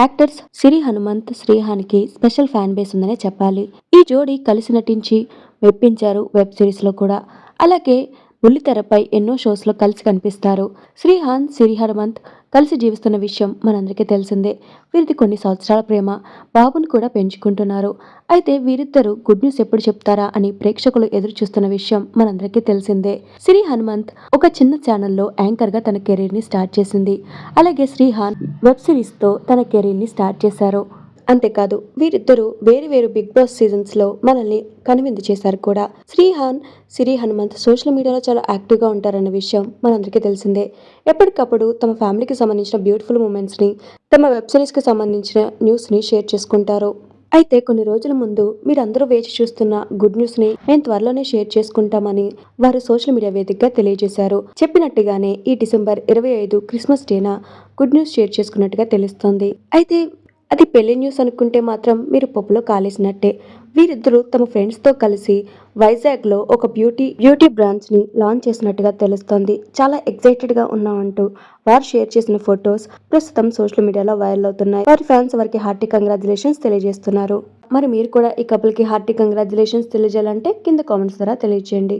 Actors Siri Hanumanth శ్రీహాన్కి special fan base ఉందనే చెప్పాలి. ఈ జోడీ కలిసి నటించి మెప్పించారు వెబ్ సిరీస్లో కూడా. అలాగే బుల్లితెరపై ఎన్నో షోస్లో కలిసి కనిపిస్తారు. శ్రీహాన్ సిరి హనుమంత్ కలిసి జీవిస్తున్న విషయం మనందరికీ తెలిసిందే. వీరిది కొన్ని సంవత్సరాల ప్రేమ. బాబుని కూడా పెంచుకుంటున్నారు. అయితే వీరిద్దరూ గుడ్ న్యూస్ ఎప్పుడు చెప్తారా అని ప్రేక్షకులు ఎదురు చూస్తున్న విషయం మనందరికీ తెలిసిందే. సిరి హనుమంత్ ఒక చిన్న ఛానల్లో యాంకర్గా తన కెరీర్ని స్టార్ట్ చేసింది. అలాగే శ్రీహాన్ వెబ్ సిరీస్తో తన కెరీర్ని స్టార్ట్ చేశారు. అంతేకాదు వీరిద్దరూ వేరు వేరు బిగ్ బాస్ సీజన్స్లో మనల్ని కనువిందు చేశారు కూడా. శ్రీహాన్ సిరి హనుమంత్ సోషల్ మీడియాలో చాలా యాక్టివ్గా ఉంటారన్న విషయం మనందరికీ తెలిసిందే. ఎప్పటికప్పుడు తమ ఫ్యామిలీకి సంబంధించిన బ్యూటిఫుల్ మూమెంట్స్ని తమ వెబ్ సిరీస్కి సంబంధించిన న్యూస్ని షేర్ చేసుకుంటారు. అయితే కొన్ని రోజుల ముందు మీరందరూ వేచి చూస్తున్న గుడ్ న్యూస్ని మేము త్వరలోనే షేర్ చేసుకుంటామని వారు సోషల్ మీడియా వేదికగా తెలియజేశారు. చెప్పినట్టుగానే ఈ డిసెంబర్ ఇరవై ఐదు క్రిస్మస్ డేన గుడ్ న్యూస్ షేర్ చేసుకున్నట్టుగా తెలుస్తోంది. అయితే అది పెళ్ళి న్యూస్ అనుకుంటే మాత్రం మీరు పప్పులో కాలేసినట్టే. వీరిద్దరూ తమ ఫ్రెండ్స్తో కలిసి వైజాగ్లో ఒక బ్యూటీ బ్యూటీ బ్రాంచ్ని లాంచ్ చేసినట్టుగా తెలుస్తోంది. చాలా ఎక్సైటెడ్గా ఉన్నామంటూ వారు షేర్ చేసిన ఫొటోస్ ప్రస్తుతం సోషల్ మీడియాలో వైరల్ అవుతున్నాయి. వారి ఫ్యాన్స్ వారికి హార్టీ కంగ్రాచులేషన్స్ తెలియజేస్తున్నారు. మరి మీరు కూడా ఈ కపుల్కి హార్టీ కంగ్రాచులేషన్స్ తెలియజేయాలంటే కింద కామెంట్స్ ద్వారా తెలియజేయండి